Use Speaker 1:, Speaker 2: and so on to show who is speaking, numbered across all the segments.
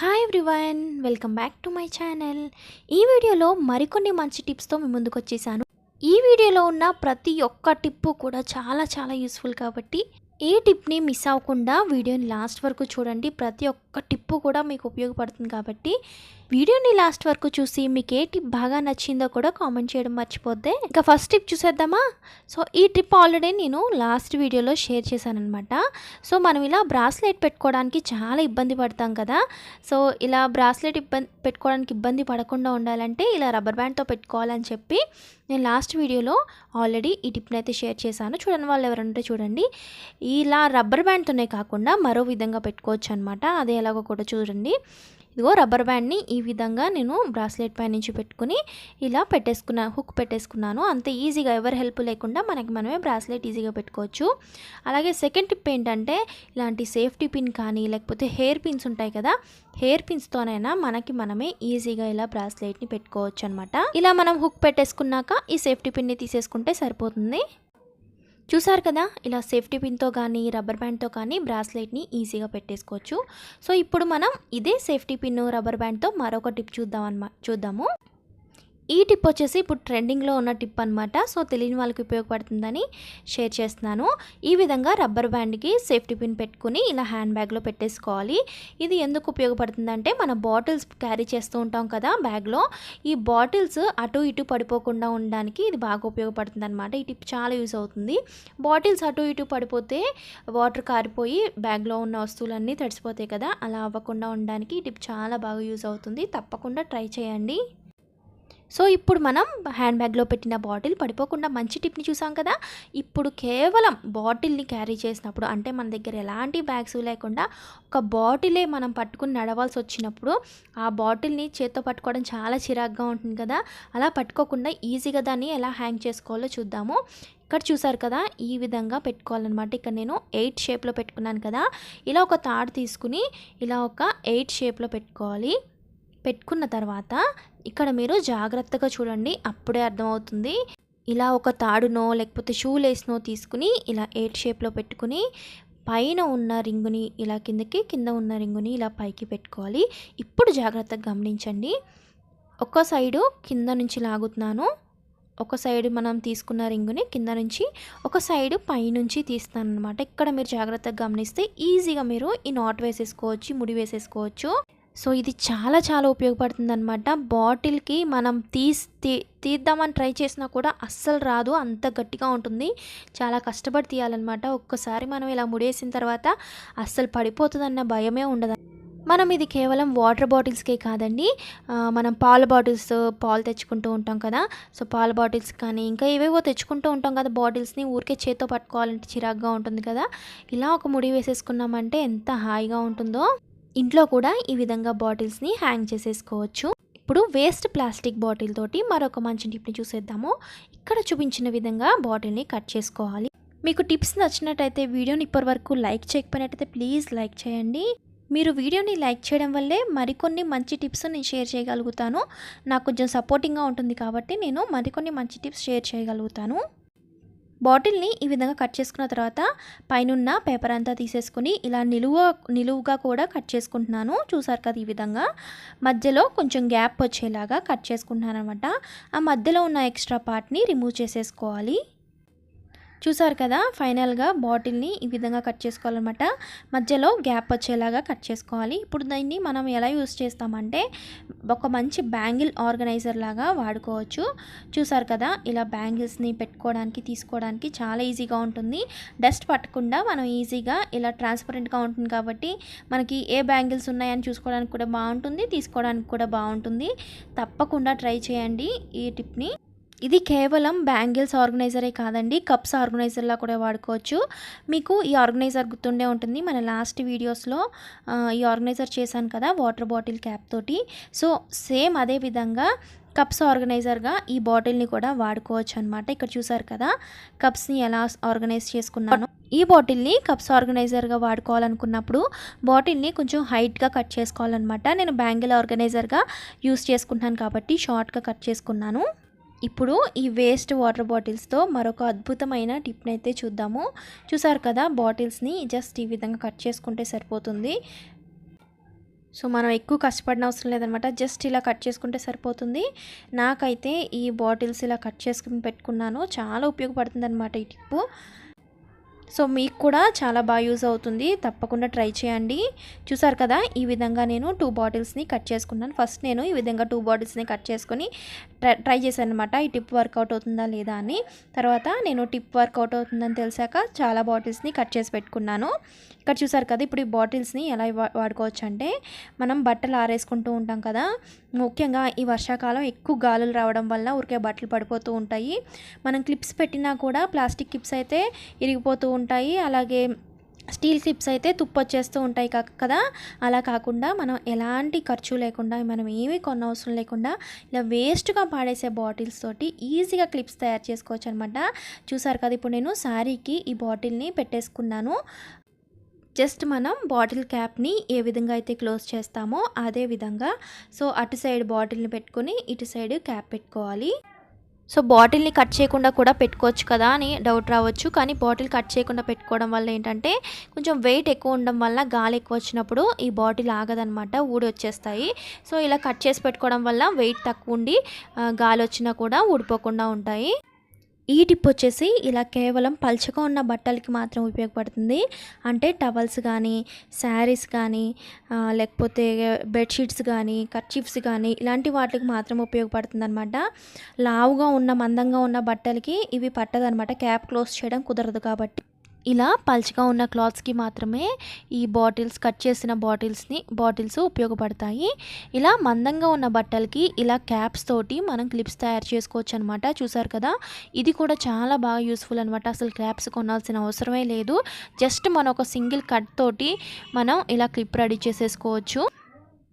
Speaker 1: Hi everyone welcome back to my channel ఈ వీడియోలో మరికొన్ని మంచి టిప్స్తో మీ ముందుకు వచ్చేసాను. ఈ వీడియోలో ఉన్న ప్రతి ఒక్క టిప్పు కూడా చాలా చాలా యూస్ఫుల్ కాబట్టి ఏ టిప్ని మిస్ అవ్వకుండా వీడియోని లాస్ట్ వరకు చూడండి. ప్రతి ఒక్క టిప్పు కూడా మీకు ఉపయోగపడుతుంది కాబట్టి వీడియోని లాస్ట్ వరకు చూసి మీకు ఏ టిప్ బాగా నచ్చిందో కూడా కామెంట్ చేయడం మర్చిపోద్దే. ఇంకా ఫస్ట్ టిప్ చూసేద్దామా? సో ఈ టిప్ ఆల్రెడీ నేను లాస్ట్ వీడియోలో షేర్ చేశానమాట సో మనం ఇలా బ్రాస్లెట్ పెట్టుకోవడానికి చాలా ఇబ్బంది పడతాం కదా. సో ఇలా బ్రాస్లెట్ ఇబ్బంది పెట్టుకోవడానికి ఇబ్బంది పడకుండా ఉండాలంటే ఇలా రబ్బర్ బ్యాండ్తో పెట్టుకోవాలని చెప్పి నేను లాస్ట్ వీడియోలో ఆల్రెడీ ఈ టిప్ని అయితే షేర్ చేశాను. చూడని వాళ్ళు ఎవరంటే చూడండి. ఇలా రబ్బర్ బ్యాండ్తోనే కాకుండా మరో విధంగా పెట్టుకోవచ్చు అనమాట అదే ఎలాగో కూడా చూడండి. ఇదిగో రబ్బర్ బ్యాండ్ని ఈ విధంగా నేను బ్రాస్లెట్ పై నుంచి పెట్టుకుని ఇలా పెట్టేసుకున్నా హుక్ పెట్టేసుకున్నాను. అంత ఈజీగా ఎవరి హెల్ప్ లేకుండా మనకి మనమే బ్రాస్లెట్ ఈజీగా పెట్టుకోవచ్చు. అలాగే సెకండ్ టిప్ ఏంటంటే ఇలాంటి సేఫ్టీ పిన్ కానీ లేకపోతే హెయిర్ పిన్స్ ఉంటాయి కదా హెయిర్ పిన్స్తోనైనా మనకి మనమే ఈజీగా ఇలా బ్రాస్లెట్ని పెట్టుకోవచ్చు అనమాట ఇలా మనం హుక్ పెట్టేసుకున్నాక ఈ సేఫ్టీ పిన్ని తీసేసుకుంటే సరిపోతుంది. చూసారు కదా ఇలా సేఫ్టీ పిన్తో కానీ రబ్బర్ బ్యాండ్తో కానీ బ్రాస్లెట్ని ఈజీగా పెట్టేసుకోవచ్చు. సో ఇప్పుడు మనం ఇదే సేఫ్టీ పిన్ రబ్బర్ బ్యాండ్తో మరొక టిప్ చూద్దాం అన్నమా చూద్దాము. ఈ టిప్ వచ్చేసి ఇప్పుడు ట్రెండింగ్లో ఉన్న టిప్ అనమాట సో తెలియని వాళ్ళకి ఉపయోగపడుతుందని షేర్ చేస్తున్నాను. ఈ విధంగా రబ్బర్ బ్యాండ్కి సేఫ్టీ పిన్ పెట్టుకుని ఇలా హ్యాండ్ బ్యాగ్లో పెట్టేసుకోవాలి. ఇది ఎందుకు ఉపయోగపడుతుందంటే మన బాటిల్స్ క్యారీ చేస్తూ ఉంటాం కదా బ్యాగ్లో. ఈ బాటిల్స్ అటు ఇటు పడిపోకుండా ఉండడానికి ఇది బాగా ఉపయోగపడుతుంది అనమాట ఈ టిప్ చాలా యూజ్ అవుతుంది. బాటిల్స్ అటు ఇటు పడిపోతే వాటర్ కారిపోయి బ్యాగ్లో ఉన్న వస్తువులన్నీ తడిసిపోతాయి కదా. అలా అవ్వకుండా ఉండడానికి ఈ టిప్ చాలా బాగా యూజ్ అవుతుంది. తప్పకుండా ట్రై చేయండి. సో ఇప్పుడు మనం హ్యాండ్ బ్యాగ్లో పెట్టిన బాటిల్ పడిపోకుండా మంచి టిప్ని చూసాం కదా? ఇప్పుడు కేవలం బాటిల్ని క్యారీ చేసినప్పుడు అంటే మన దగ్గర ఎలాంటి బ్యాగ్స్ లేకుండా ఒక బాటిలే మనం పట్టుకుని నడవాల్సి వచ్చినప్పుడు ఆ బాటిల్ని చేత్తో పట్టుకోవడం చాలా చిరాగ్గా ఉంటుంది కదా? అలా పట్టుకోకుండా ఈజీగా దాన్ని ఎలా హ్యాంగ్ చేసుకోవాలో చూద్దాము. ఇక్కడ చూసారు కదా ఈ విధంగా పెట్టుకోవాలన్నమాట. ఇక్కడ నేను ఎయిట్ షేప్లో పెట్టుకున్నాను కదా. ఇలా ఒక తాడు తీసుకుని ఇలా ఒక ఎయిట్ షేప్లో పెట్టుకోవాలి. పెట్టుకున్న తర్వాత ఇక్కడ మీరు జాగ్రత్తగా చూడండి అప్పుడే అర్థమవుతుంది. ఇలా ఒక తాడునో లేకపోతే షూ లేస్నో తీసుకుని ఇలా ఎయిట్ షేప్లో పెట్టుకుని పైన ఉన్న రింగుని ఇలా కిందకి కింద ఉన్న రింగుని ఇలా పైకి పెట్టుకోవాలి. ఇప్పుడు జాగ్రత్తగా గమనించండి. ఒక సైడు కింద నుంచి లాగుతున్నాను. ఒక సైడ్ మనం తీసుకున్న రింగుని కింద నుంచి ఒక సైడ్ పైనుంచి తీస్తాను అనమాట ఇక్కడ మీరు జాగ్రత్తగా గమనిస్తే ఈజీగా మీరు ఈ నాట్ వేసేసుకోవచ్చు ముడి వేసేసుకోవచ్చు. సో ఇది చాలా చాలా ఉపయోగపడుతుంది అనమాట బాటిల్కి మనం తీసి తీ తీద్దామని ట్రై చేసినా కూడా అస్సలు రాదు. అంత గట్టిగా ఉంటుంది. చాలా కష్టపడి తీయాలన్నమాట. ఒక్కసారి మనం ఇలా ముడేసిన తర్వాత అస్సలు పడిపోతుందన్న భయమే ఉండదు. మనం ఇది కేవలం వాటర్ బాటిల్స్కే కాదండి. మనం పాల బాటిల్స్ పాలు తెచ్చుకుంటూ ఉంటాం కదా. సో పాల బాటిల్స్ కానీ ఇంకా ఏవేవో తెచ్చుకుంటూ ఉంటాం కదా బాటిల్స్ని ఊరికే చేత్తో పట్టుకోవాలంటే చిరాగ్గా ఉంటుంది కదా. ఇలా ఒక ముడి వేసేసుకున్నామంటే ఎంత హాయిగా ఉంటుందో. ఇంట్లో కూడా ఈ విధంగా బాటిల్స్ని హ్యాంగ్ చేసేసుకోవచ్చు. ఇప్పుడు వేస్ట్ ప్లాస్టిక్ బాటిల్ తోటి మరొక మంచి టిప్ని చూసేద్దాము. ఇక్కడ చూపించిన విధంగా బాటిల్ని కట్ చేసుకోవాలి. మీకు టిప్స్ నచ్చినట్టయితే వీడియోని ఇప్పటి వరకు లైక్ చేయకపోయినట్టయితే ప్లీజ్ లైక్ చేయండి. మీరు వీడియోని లైక్ చేయడం వల్లే మరికొన్ని మంచి టిప్స్ నేను షేర్ చేయగలుగుతాను. నాకు కొంచెం సపోర్టింగ్గా ఉంటుంది కాబట్టి నేను మరికొన్ని మంచి టిప్స్ షేర్ చేయగలుగుతాను. బాటిల్ని ఈ విధంగా కట్ చేసుకున్న తర్వాత పైనున్న పేపర్ అంతా తీసేసుకుని ఇలా నిలువ నిలువుగా కూడా కట్ చేసుకుంటున్నాను. చూసారు కదా ఈ విధంగా? మధ్యలో కొంచెం గ్యాప్ వచ్చేలాగా కట్ చేసుకుంటున్నాను అనమాట ఆ మధ్యలో ఉన్న ఎక్స్ట్రా పార్ట్ని రిమూవ్ చేసేసుకోవాలి. చూసారు కదా ఫైనల్గా బాటిల్ని ఈ విధంగా కట్ చేసుకోవాలన్నమాట. మధ్యలో గ్యాప్ వచ్చేలాగా కట్ చేసుకోవాలి. ఇప్పుడు దీన్ని మనం ఎలా యూస్ చేస్తామంటే ఒక మంచి బ్యాంగిల్ ఆర్గనైజర్ లాగా వాడుకోవచ్చు. చూసారు కదా ఇలా బ్యాంగిల్స్ని పెట్టుకోవడానికి తీసుకోవడానికి చాలా ఈజీగా ఉంటుంది. డస్ట్ పట్టకుండా మనం ఈజీగా ఇలా ట్రాన్స్పరెంట్గా ఉంటుంది కాబట్టి మనకి ఏ బ్యాంగిల్స్ ఉన్నాయని చూసుకోవడానికి కూడా బాగుంటుంది తీసుకోవడానికి కూడా బాగుంటుంది. తప్పకుండా ట్రై చేయండి ఈ టిప్ని. ఇది కేవలం బ్యాంగిల్స్ ఆర్గనైజరే కాదండి కప్స్ ఆర్గనైజర్లా కూడా వాడుకోవచ్చు. మీకు ఈ ఆర్గనైజర్ గుర్తుండే ఉంటుంది మన లాస్ట్ వీడియోస్లో ఈ ఆర్గనైజర్ చేశాను కదా వాటర్ బాటిల్ క్యాప్ తోటి. సో సేమ్ అదే విధంగా కప్స్ ఆర్గనైజర్గా ఈ బాటిల్ని కూడా వాడుకోవచ్చు అనమాట ఇక్కడ చూసారు కదా కప్స్ని ఎలా ఆర్గనైజ్ చేసుకున్నాను. ఈ బాటిల్ని కప్స్ ఆర్గనైజర్గా వాడుకోవాలనుకున్నప్పుడు బాటిల్ని కొంచెం హైట్గా కట్ చేసుకోవాలన్నమాట. నేను బ్యాంగిల్ ఆర్గనైజర్గా యూస్ చేసుకుంటాను కాబట్టి షార్ట్గా కట్ చేసుకున్నాను. ఇప్పుడు ఈ వేస్ట్ వాటర్ బాటిల్స్తో మరొక అద్భుతమైన టిప్ని అయితే చూద్దాము. చూసారు కదా బాటిల్స్ని జస్ట్ ఈ విధంగా కట్ చేసుకుంటే సరిపోతుంది. సో మనం ఎక్కువ కష్టపడిన అవసరం లేదనమాట. జస్ట్ ఇలా కట్ చేసుకుంటే సరిపోతుంది. నాకైతే ఈ బాటిల్స్ ఇలా కట్ చేసుకుని పెట్టుకున్నాను. చాలా ఉపయోగపడుతుంది అనమాట ఈ టిప్పు. సో మీకు కూడా చాలా బాగా యూజ్ అవుతుంది. తప్పకుండా ట్రై చేయండి. చూసారు కదా ఈ విధంగా నేను టూ బాటిల్స్ని కట్ చేసుకున్నాను. ఫస్ట్ నేను ఈ విధంగా టూ బాటిల్స్ని కట్ చేసుకొని ట్రై ట్రై చేశాను అనమాట ఈ టిప్ వర్కౌట్ అవుతుందా లేదా అని. తర్వాత నేను టిప్ వర్కౌట్ అవుతుందని తెలిసాక చాలా బాటిల్స్ని కట్ చేసి పెట్టుకున్నాను. ఇక్కడ చూసారు కదా ఇప్పుడు ఈ బాటిల్స్ని ఎలా వా- వాడుకోవచ్చు అంటే మనం బట్టలు ఆరేసుకుంటూ ఉంటాం కదా ముఖ్యంగా ఈ వర్షాకాలం ఎక్కువ గాలులు రావడం వల్ల ఊరికే బట్టలు పడిపోతూ ఉంటాయి. మనం క్లిప్స్ పెట్టినా కూడా ప్లాస్టిక్ క్లిప్స్ అయితే ఇరిగిపోతూ ఉంటాయి. అలాగే స్టీల్ క్లిప్స్ అయితే తుప్పొచ్చేస్తూ ఉంటాయి కా- కదా. అలా కాకుండా మనం ఎలాంటి ఖర్చు లేకుండా మనం ఏమీ కొన్న అవసరం లేకుండా ఇలా వేస్ట్గా పాడేసే బాటిల్స్ తోటి ఈజీగా క్లిప్స్ తయారు చేసుకోవచ్చు అనమాట చూసారు కదా ఇప్పుడు నేను శారీకి ఈ బాటిల్ని పెట్టేసుకున్నాను. జస్ట్ మనం బాటిల్ క్యాప్ని ఏ విధంగా అయితే క్లోజ్ చేస్తామో అదే విధంగా సో అటు సైడ్ బాటిల్ని పెట్టుకొని ఇటు సైడ్ క్యాప్ పెట్టుకోవాలి. సో బాటిల్ని కట్ చేయకుండా కూడా పెట్టుకోవచ్చు కదా అని డౌట్ రావచ్చు కానీ బాటిల్ కట్ చేయకుండా పెట్టుకోవడం వల్ల ఏంటంటే కొంచెం వెయిట్ ఎక్కువ ఉండడం వల్ల గాలి ఎక్కువ వచ్చినప్పుడు ఈ బాటిల్ ఆగదనమాట ఊడి వచ్చేస్తాయి. సో ఇలా కట్ చేసి పెట్టుకోవడం వల్ల వెయిట్ తక్కువ ఉండి గాలి వచ్చినా కూడా ఊడిపోకుండా ఉంటాయి. ఈ టిప్ వచ్చేసి ఇలా కేవలం పల్చగా ఉన్న బట్టలకి మాత్రం ఉపయోగపడుతుంది. అంటే టవల్స్ కానీ శారీస్ కానీ లేకపోతే బెడ్షీట్స్ కానీ కర్చీఫ్స్ కానీ ఇలాంటి వాటికి మాత్రం ఉపయోగపడుతుంది అనమాట లావుగా ఉన్న మందంగా ఉన్న బట్టలకి ఇవి పట్టదనమాట క్యాప్ క్లోజ్ చేయడం కుదరదు కాబట్టి. ఇలా పల్చగా ఉన్న క్లాత్స్కి మాత్రమే ఈ బాటిల్స్ కట్ చేసిన బాటిల్స్ని బాటిల్స్ ఉపయోగపడతాయి. ఇలా మందంగా ఉన్న బట్టలకి ఇలా క్యాప్స్ తోటి మనం క్లిప్స్ తయారు చేసుకోవచ్చు అనమాట చూసారు కదా? ఇది కూడా చాలా బాగా యూస్ఫుల్ అనమాట అసలు క్యాప్స్ కొనాల్సిన అవసరమే లేదు. జస్ట్ మనం ఒక సింగిల్ కట్ తోటి మనం ఇలా క్లిప్ రెడీ చేసేసుకోవచ్చు.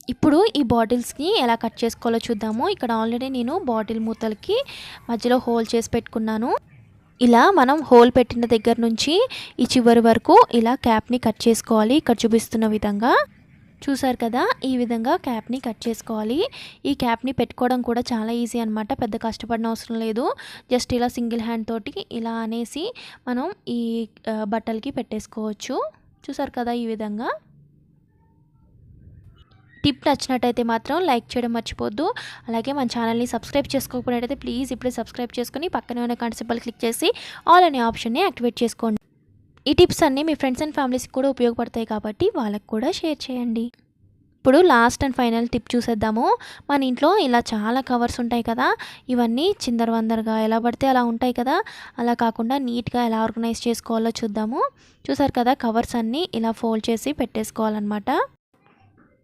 Speaker 1: ఇప్పుడు ఈ బాటిల్స్ని ఎలా కట్ చేసుకోవాలో చూద్దాము. ఇక్కడ ఆల్రెడీ నేను బాటిల్ మూతలకి మధ్యలో హోల్ చేసి పెట్టుకున్నాను. ఇలా మనం హోల్ పెట్టిన దగ్గర నుంచి ఈ చివరి వరకు ఇలా క్యాప్ని కట్ చేసుకోవాలి. ఇక్కడ చూపిస్తున్న విధంగా. చూసారు కదా? ఈ విధంగా క్యాప్ని కట్ చేసుకోవాలి. ఈ క్యాప్ని పెట్టుకోవడం కూడా చాలా ఈజీ అనమాట పెద్ద కష్టపడిన అవసరం లేదు. జస్ట్ ఇలా సింగిల్ హ్యాండ్ తోటి ఇలా అనేసి మనం ఈ బట్టలకి పెట్టేసుకోవచ్చు. చూసారు కదా ఈ విధంగా? టిప్ నచ్చినట్టయితే మాత్రం లైక్ చేయడం మర్చిపోద్దు. అలాగే మన ఛానల్ని సబ్స్క్రైబ్ చేసుకోకపోయినట్టయితే ప్లీజ్ ఇప్పుడే సబ్స్క్రైబ్ చేసుకుని పక్కనే ఉన్న గంట క్లిక్ చేసి ఆల్ అనే ఆప్షన్ని యాక్టివేట్ చేసుకోండి. ఈ టిప్స్ అన్నీ మీ ఫ్రెండ్స్ అండ్ ఫ్యామిలీస్కి కూడా ఉపయోగపడతాయి కాబట్టి వాళ్ళకి కూడా షేర్ చేయండి. ఇప్పుడు లాస్ట్ అండ్ ఫైనల్ టిప్ చూసేద్దాము. మన ఇంట్లో ఇలా చాలా కవర్స్ ఉంటాయి కదా. ఇవన్నీ చిందరవందరగా ఎలా పడితే అలా ఉంటాయి కదా. అలా కాకుండా నీట్గా ఎలా ఆర్గనైజ్ చేసుకోవాలో చూద్దాము. చూసారు కదా కవర్స్ అన్నీ ఇలా ఫోల్డ్ చేసి పెట్టేసుకోవాలన్నమాట.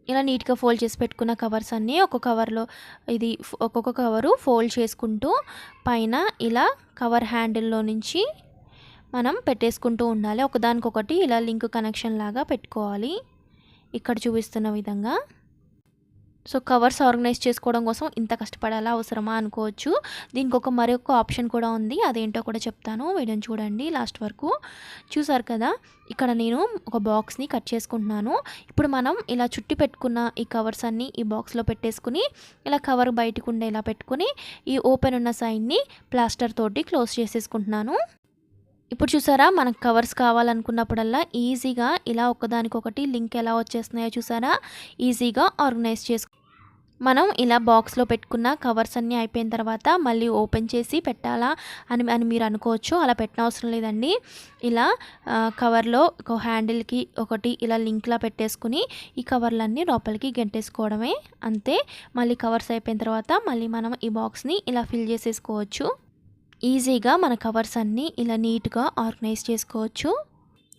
Speaker 1: ఇలా నీట్గా ఫోల్డ్ చేసి పెట్టుకున్న కవర్స్ అన్నీ ఒక కవర్లో ఇది ఒక్కొక్క కవరు ఫోల్డ్ చేసుకుంటూ పైన ఇలా కవర్ హ్యాండిల్లో నుంచి మనం పెట్టేసుకుంటూ ఉండాలి. ఒకదానికొకటి ఇలా లింక్ కనెక్షన్ లాగా పెట్టుకోవాలి. ఇక్కడ చూపిస్తున్న విధంగా. సో కవర్స్ ఆర్గనైజ్ చేసుకోవడం కోసం ఇంత కష్టపడాలా అవసరమా అనుకోవచ్చు. దీనికి ఒక మరొక ఆప్షన్ కూడా ఉంది. అదేంటో కూడా చెప్తాను. వీడియోని చూడండి లాస్ట్ వరకు. చూసారు కదా? ఇక్కడ నేను ఒక బాక్స్ని కట్ చేసుకుంటున్నాను. ఇప్పుడు మనం ఇలా చుట్టి పెట్టుకున్న ఈ కవర్స్ అన్నీ ఈ బాక్స్లో పెట్టేసుకుని ఇలా కవర్ బయటకుండా ఇలా పెట్టుకుని ఈ ఓపెన్ ఉన్న సైడ్ని ప్లాస్టర్ తోటి క్లోజ్ చేసేసుకుంటున్నాను. ఇప్పుడు చూసారా మనకు కవర్స్ కావాలనుకున్నప్పుడల్లా ఈజీగా ఇలా ఒకదానికొకటి లింక్ ఎలా వచ్చేస్తున్నాయో చూసారా? ఈజీగా ఆర్గనైజ్ చేసుకో మనం ఇలా బాక్స్లో పెట్టుకున్న కవర్స్ అన్నీ అయిపోయిన తర్వాత మళ్ళీ ఓపెన్ చేసి పెట్టాలా అని అని మీరు అనుకోవచ్చు అలా పెట్టిన అవసరం లేదండి. ఇలా కవర్లో ఒక హ్యాండిల్కి ఒకటి ఇలా లింక్లా పెట్టేసుకుని ఈ కవర్లన్నీ లోపలికి గెంటేసుకోవడమే అంతే. మళ్ళీ కవర్స్ అయిపోయిన తర్వాత మళ్ళీ మనం ఈ బాక్స్ని ఇలా ఫిల్ చేసేసుకోవచ్చు. ఈజీగా మన కవర్స్ అన్నీ ఇలా నీట్గా ఆర్గనైజ్ చేసుకోవచ్చు.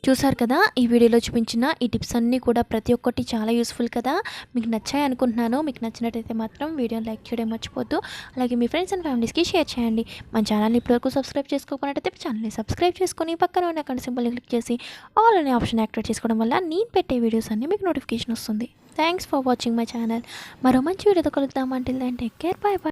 Speaker 1: చూసారు కదా ఈ వీడియోలో చూపించిన ఈ టిప్స్ అన్నీ కూడా ప్రతి ఒక్కటి చాలా యూస్ఫుల్ కదా. మీకు నచ్చాయి అనుకుంటున్నాను. మీకు నచ్చినట్టయితే మాత్రం వీడియోని లైక్ చేయడం మర్చిపోద్దు అలాగే మీ ఫ్రెండ్స్ అండ్ ఫ్యామిలీస్కి షేర్ చేయండి. మన ఛానల్ని ఇప్పటివరకు సబ్స్క్రైబ్ చేసుకోకున్నట్టయితే ఛానల్ని సబ్స్క్రైబ్ చేసుకొని పక్కన ఉన్న అక్కడ సింబల్ని క్లిక్ చేసి ఆల్ అనే ఆప్షన్ యాక్టివేట్ చేసుకోవడం వల్ల నేను పెట్టే వీడియోస్ అన్నీ మీకు నోటిఫికేషన్ వస్తుంది. Thanks for watching my channel. మరో మంచి వీడియోతో కలుద్దాం. అంటే టేక్ కేర్ బాయ్ బాయ్